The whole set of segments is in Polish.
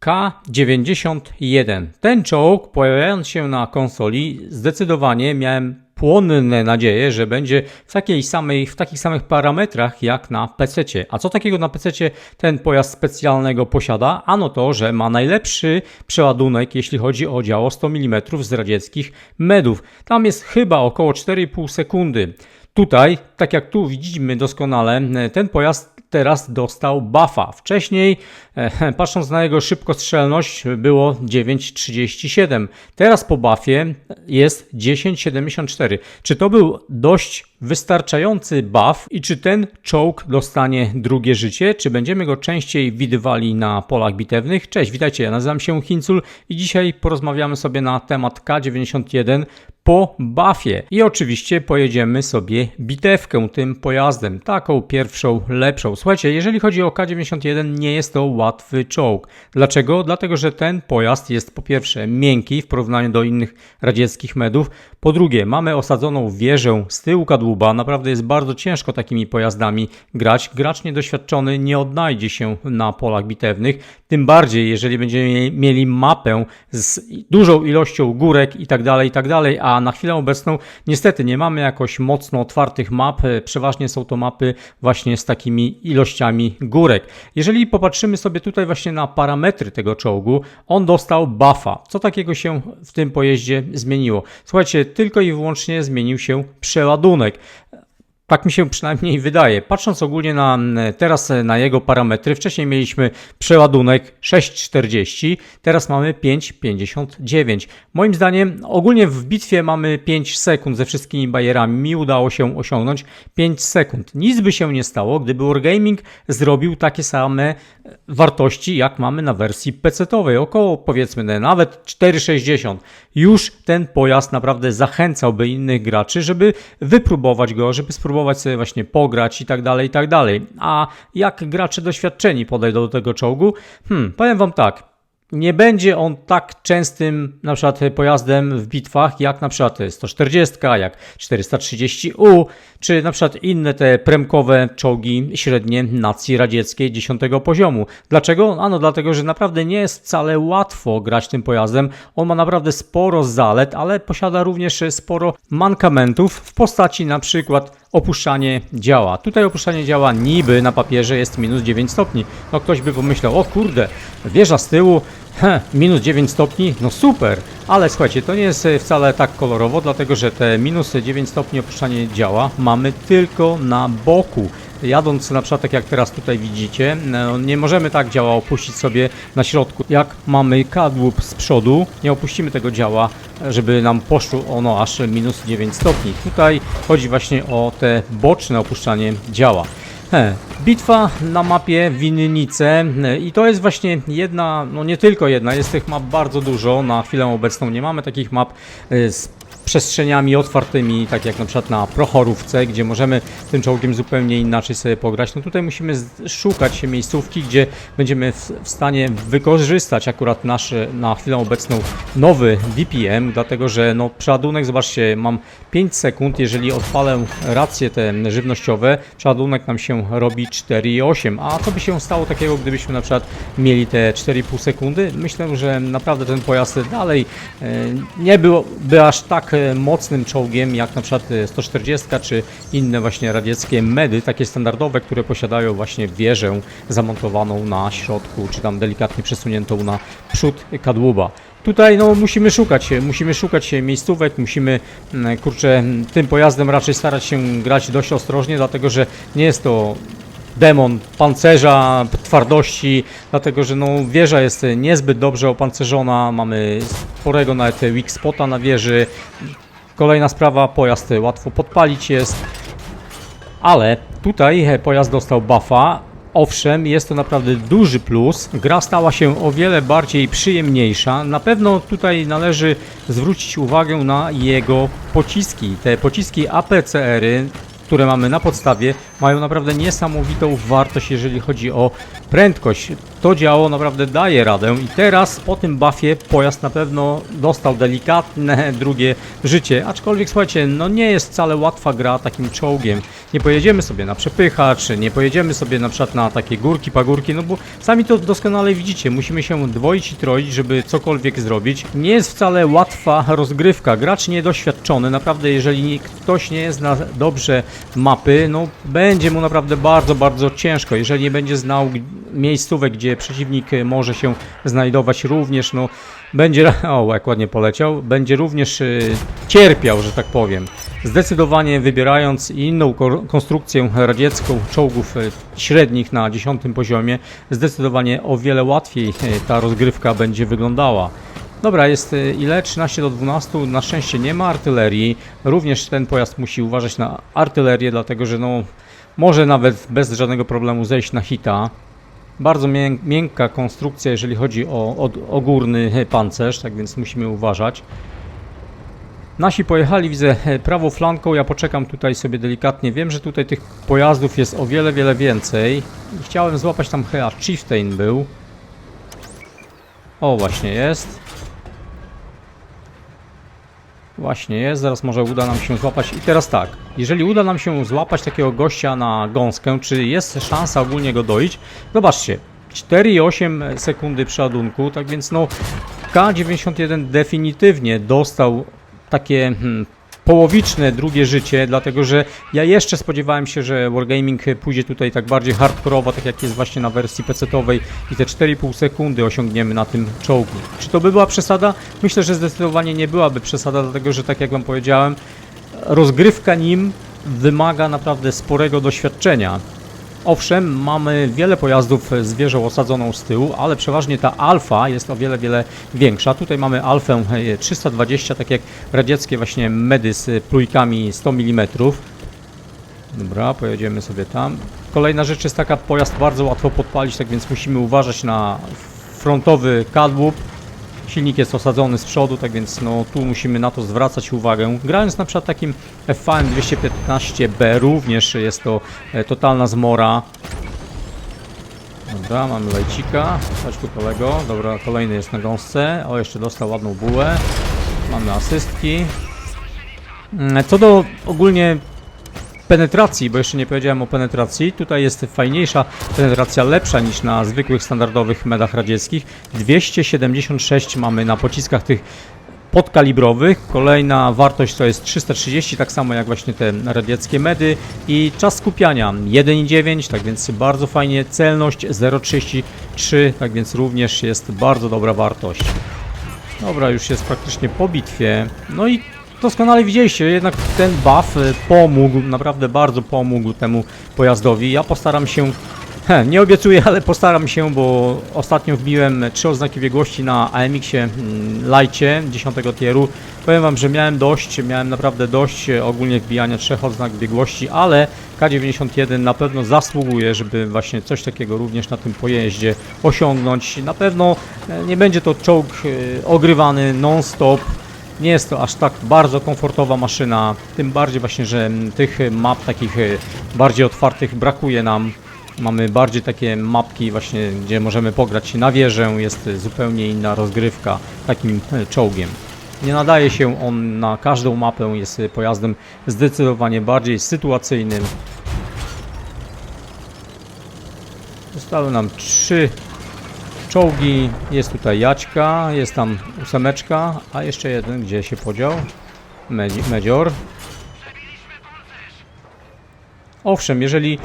K91. Ten czołg, pojawiając się na konsoli, zdecydowanie miałem płonne nadzieje, że będzie w, takiej samej, w takich samych parametrach jak na PC. A co takiego na PC ten pojazd specjalnego posiada? Ano to, że ma najlepszy przeładunek, jeśli chodzi o działo 100 mm z radzieckich medów. Tam jest chyba około 4,5 sekundy. Tutaj, tak jak tu widzimy doskonale, ten pojazd teraz dostał buffa. Wcześniej, e, patrząc na jego szybkostrzelność, było 9,37. Teraz po buffie jest 10,74. Czy to był dość wystarczający buff i czy ten czołg dostanie drugie życie? Czy będziemy go częściej widywali na polach bitewnych? Cześć, witajcie, ja nazywam się Hincul i dzisiaj porozmawiamy sobie na temat K91 po buffie. I oczywiście pojedziemy sobie bitewkę tym pojazdem, taką pierwszą, lepszą. Słuchajcie, jeżeli chodzi o K91, nie jest to łatwy czołg. Dlaczego? Dlatego, że ten pojazd jest po pierwsze miękki w porównaniu do innych radzieckich medów. Po drugie, mamy osadzoną wieżę z tyłu kadłuba. Naprawdę jest bardzo ciężko takimi pojazdami grać. Gracz niedoświadczony nie odnajdzie się na polach bitewnych. Tym bardziej, jeżeli będziemy mieli mapę z dużą ilością górek i tak dalej, i tak dalej, a na chwilę obecną niestety nie mamy jakoś mocno otwartych map. Przeważnie są to mapy właśnie z takimi ilościami górek. Jeżeli popatrzymy sobie tutaj właśnie na parametry tego czołgu, on dostał buffa. Co takiego się w tym pojeździe zmieniło? Słuchajcie, tylko i wyłącznie zmienił się przeładunek. Tak mi się przynajmniej wydaje. Patrząc ogólnie na teraz na jego parametry, wcześniej mieliśmy przeładunek 6,40, teraz mamy 5,59. Moim zdaniem ogólnie w bitwie mamy 5 sekund ze wszystkimi bajerami. Mi udało się osiągnąć 5 sekund. Nic by się nie stało, gdyby Wargaming zrobił takie same wartości, jak mamy na wersji PC-owej. Około powiedzmy nawet 4,60. Już ten pojazd naprawdę zachęcałby innych graczy, żeby wypróbować go, żeby spróbować spróbować sobie właśnie pograć i tak dalej, i tak dalej. A jak gracze doświadczeni podejdą do tego czołgu? Hmm, powiem Wam tak, nie będzie on tak częstym na przykład pojazdem w bitwach jak na przykład 140, jak 430U, czy na przykład inne te premkowe czołgi średnie nacji radzieckiej 10 poziomu. Dlaczego? Ano dlatego, że naprawdę nie jest wcale łatwo grać tym pojazdem. On ma naprawdę sporo zalet, ale posiada również sporo mankamentów w postaci na przykład opuszczanie działa. Tutaj opuszczanie działa niby na papierze jest minus 9 stopni. No ktoś by pomyślał, o kurde, wieża z tyłu, Heh, minus 9 stopni, no super, ale słuchajcie, to nie jest e, wcale tak kolorowo, dlatego że te minus 9 stopni opuszczanie działa mamy tylko na boku. Jadąc na przykład tak jak teraz tutaj widzicie, no, nie możemy tak działa opuścić sobie na środku. Jak mamy kadłub z przodu, nie opuścimy tego działa, żeby nam poszło ono aż minus 9 stopni. Tutaj chodzi właśnie o te boczne opuszczanie działa. He, bitwa na mapie Winnice i to jest właśnie jedna, no nie tylko jedna, jest tych map bardzo dużo. Na chwilę obecną nie mamy takich map e, z przestrzeniami otwartymi, tak jak na przykład na Prochorówce, gdzie możemy tym czołgiem zupełnie inaczej sobie pograć. No tutaj musimy szukać miejscówki, gdzie będziemy w, stanie wykorzystać akurat nasz na chwilę obecną nowy DPM, dlatego że no przeładunek, zobaczcie, mam 5 sekund, jeżeli odpalę racje te żywnościowe, przeładunek nam się robi 4,8. A co by się stało takiego, gdybyśmy na przykład mieli te 4,5 sekundy? Myślę, że naprawdę ten pojazd dalej e, nie byłby aż tak mocnym czołgiem jak na przykład 140 czy inne właśnie radzieckie medy, takie standardowe, które posiadają właśnie wieżę zamontowaną na środku, czy tam delikatnie przesuniętą na przód kadłuba. Tutaj no, musimy szukać, musimy szukać miejscówek, musimy, mm, kurczę, tym pojazdem raczej starać się grać dość ostrożnie, dlatego że nie jest to demon pancerza, twardości, dlatego że no, wieża jest niezbyt dobrze opancerzona, mamy sporego nawet weak spota na wieży. Kolejna sprawa, pojazd łatwo podpalić jest, ale tutaj pojazd dostał buffa, Owszem, jest to naprawdę duży plus. Gra stała się o wiele bardziej przyjemniejsza. Na pewno tutaj należy zwrócić uwagę na jego pociski. Te pociski APCR-y które mamy na podstawie, mają naprawdę niesamowitą wartość, jeżeli chodzi o prędkość. To działo naprawdę daje radę i teraz po tym buffie pojazd na pewno dostał delikatne drugie życie, aczkolwiek słuchajcie, no nie jest wcale łatwa gra takim czołgiem. Nie pojedziemy sobie na przepychacz, nie pojedziemy sobie na przykład na takie górki, pagórki, no bo sami to doskonale widzicie, musimy się dwoić i troić, żeby cokolwiek zrobić. Nie jest wcale łatwa rozgrywka, gracz niedoświadczony, naprawdę jeżeli ktoś nie zna dobrze mapy, no będzie mu naprawdę bardzo, bardzo ciężko, jeżeli nie będzie znał miejscówek, gdzie przeciwnik e, może się znajdować również, no będzie, o jak ładnie poleciał, będzie również e, cierpiał, że tak powiem. Zdecydowanie wybierając inną ko- konstrukcję radziecką czołgów e, średnich na 10 poziomie, zdecydowanie o wiele łatwiej e, ta rozgrywka będzie wyglądała. Dobra, jest ile? 13 do 12. Na szczęście nie ma artylerii. Również ten pojazd musi uważać na artylerię, dlatego że no, może nawet bez żadnego problemu zejść na hita. Bardzo mię- miękka konstrukcja, jeżeli chodzi o, o, górny pancerz, tak więc musimy uważać. Nasi pojechali, widzę, prawą flanką, ja poczekam tutaj sobie delikatnie. Wiem, że tutaj tych pojazdów jest o wiele, wiele więcej. Chciałem złapać tam chyba Chieftain był. O, właśnie jest. Właśnie jest, zaraz może uda nam się złapać. I teraz tak, jeżeli uda nam się złapać takiego gościa na gąskę, czy jest szansa ogólnie go doić? Zobaczcie, 4,8 sekundy przeładunku, tak więc no K91 definitywnie dostał takie hmm, połowiczne drugie życie, dlatego że ja jeszcze spodziewałem się, że Wargaming pójdzie tutaj tak bardziej hardkorowo, tak jak jest właśnie na wersji PC-owej i te 4,5 sekundy osiągniemy na tym czołgu. Czy to by była przesada? Myślę, że zdecydowanie nie byłaby przesada, dlatego że tak jak Wam powiedziałem, rozgrywka nim wymaga naprawdę sporego doświadczenia. Owszem, mamy wiele pojazdów z wieżą osadzoną z tyłu, ale przeważnie ta alfa jest o wiele, wiele większa. Tutaj mamy alfę e, 320, tak jak radzieckie właśnie medy z plujkami 100 mm. Dobra, pojedziemy sobie tam. Kolejna rzecz jest taka, pojazd bardzo łatwo podpalić, tak więc musimy uważać na frontowy kadłub. Silnik jest osadzony z przodu, tak więc no, tu musimy na to zwracać uwagę. Grając na przykład takim FVM 215B również jest to e, totalna zmora. Dobra, mamy lejcika. Chodź tu kolego. Dobra, kolejny jest na gąsce. O, jeszcze dostał ładną bułę. Mamy asystki. Mm, Co do ogólnie penetracji, bo jeszcze nie powiedziałem o penetracji. Tutaj jest fajniejsza penetracja, lepsza niż na zwykłych, standardowych medach radzieckich. 276 mamy na pociskach tych podkalibrowych. Kolejna wartość to jest 330, tak samo jak właśnie te radzieckie medy. I czas skupiania 1,9, tak więc bardzo fajnie. Celność 0,33, tak więc również jest bardzo dobra wartość. Dobra, już jest praktycznie po bitwie. No i doskonale widzieliście, jednak ten buff y, pomógł, naprawdę bardzo pomógł temu pojazdowi. Ja postaram się, he, nie obiecuję, ale postaram się, bo ostatnio wbiłem trzy oznaki biegłości na AMX-ie mm, Lajcie 10 tieru. Powiem Wam, że miałem dość, miałem naprawdę dość e, ogólnie wbijania trzech oznak biegłości, ale K91 na pewno zasługuje, żeby właśnie coś takiego również na tym pojeździe osiągnąć. Na pewno e, nie będzie to czołg e, ogrywany non-stop, nie jest to aż tak bardzo komfortowa maszyna, tym bardziej właśnie, że tych map takich e, bardziej otwartych brakuje nam. Mamy bardziej takie mapki właśnie, gdzie możemy pograć na wieżę, jest zupełnie inna rozgrywka takim e, czołgiem. Nie nadaje się on na każdą mapę, jest pojazdem zdecydowanie bardziej sytuacyjnym. Zostały nam trzy czołgi, jest tutaj Jaćka, jest tam ósemeczka, a jeszcze jeden, gdzie się podział? Medzi- Medzior. Owszem, jeżeli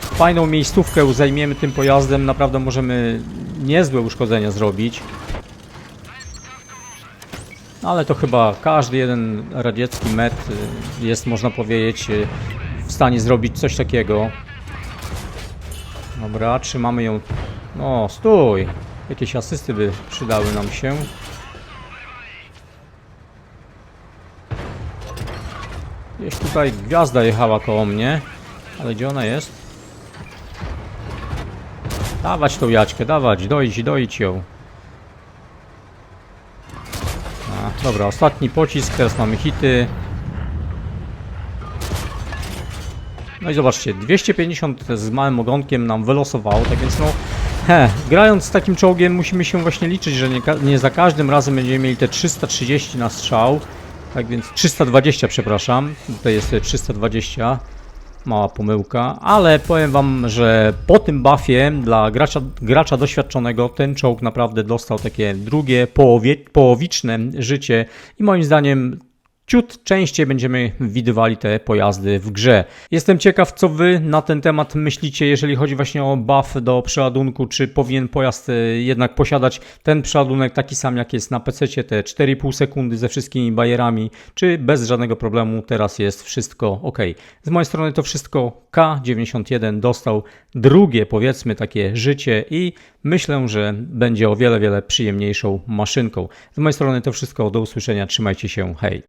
fajną miejscówkę zajmiemy tym pojazdem, naprawdę możemy niezłe uszkodzenia zrobić. Ale to chyba każdy jeden radziecki met y, jest, można powiedzieć, y, w stanie zrobić coś takiego. Dobra, trzymamy ją. No, stój! Jakieś asysty by przydały nam się. Gdzieś tutaj gwiazda jechała koło mnie. Ale gdzie ona jest? Dawać tą jaćkę, dawać, dojdź, dojdź ją. A, dobra, ostatni pocisk, teraz mamy hity. No i zobaczcie, 250 z małym ogonkiem nam wylosowało, tak więc no he, grając z takim czołgiem musimy się właśnie liczyć, że nie, nie za każdym razem będziemy mieli te 330 na strzał. Tak więc 320, przepraszam. Tutaj jest e, 320. Mała pomyłka, ale powiem wam, że po tym buffie dla gracza, gracza doświadczonego ten czołg naprawdę dostał takie drugie, połowie, połowiczne życie i moim zdaniem ciut częściej będziemy widywali te pojazdy w grze. Jestem ciekaw, co wy na ten temat myślicie, jeżeli chodzi właśnie o buff do przeładunku, czy powinien pojazd e, jednak posiadać ten przeładunek taki sam jak jest na PC, te 4,5 sekundy ze wszystkimi bajerami, czy bez żadnego problemu teraz jest wszystko ok. Z mojej strony to wszystko K91 dostał drugie powiedzmy takie życie i myślę, że będzie o wiele, wiele przyjemniejszą maszynką. Z mojej strony to wszystko, do usłyszenia, trzymajcie się, hej.